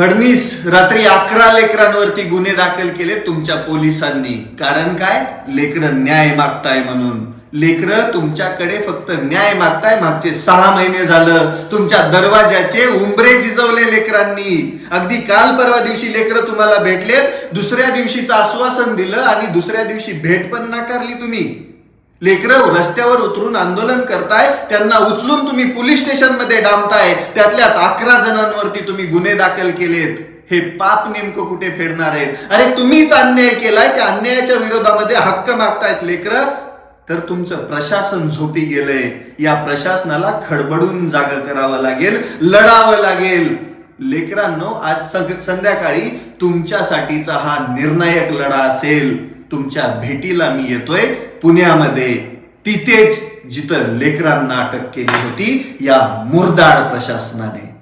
फडणीस रात्री अकरा लेकरांवरती गुन्हे दाखल केले तुमच्या पोलिसांनी. कारण काय? लेकरं न्याय मागताय म्हणून. लेकरं तुमच्याकडे फक्त न्याय मागताय. मागचे सहा महिने झालं. तुमच्या दरवाजाचे उंबरे जिजवले लेकरांनी. अगदी काल परवा दिवशी लेकरं तुम्हाला भेटले दुसऱ्या दिवशीचं आश्वासन दिलं आणि दुसऱ्या दिवशी भेट पण नाकारली तुम्ही. लेकरं रस्त्यावर उतरून आंदोलन करताय त्यांना उचलून तुम्ही पोलीस स्टेशनमध्ये डांबताय त्यातल्याच अकरा जणांवरती तुम्ही गुन्हे दाखल केलेत. हे पाप नेमकं कुठे फेडणार आहेत? अरे तुम्हीच अन्याय केलाय त्या अन्यायाच्या विरोधामध्ये हक्क मागतायत लेकरं. तर तुमचं प्रशासन झोपी गेलंय. या प्रशासनाला खडबडून जाग करावं लागेल लढावं लागेल. लेकरांनो आज संध्याकाळी तुमच्यासाठीचा हा निर्णायक लढा असेल. तुमच्या भेटीला मी येतोय पुण्यामध्ये. तिथेच जिथं लेकरांना अटक केली होती या मुरदाड प्रशासनाने.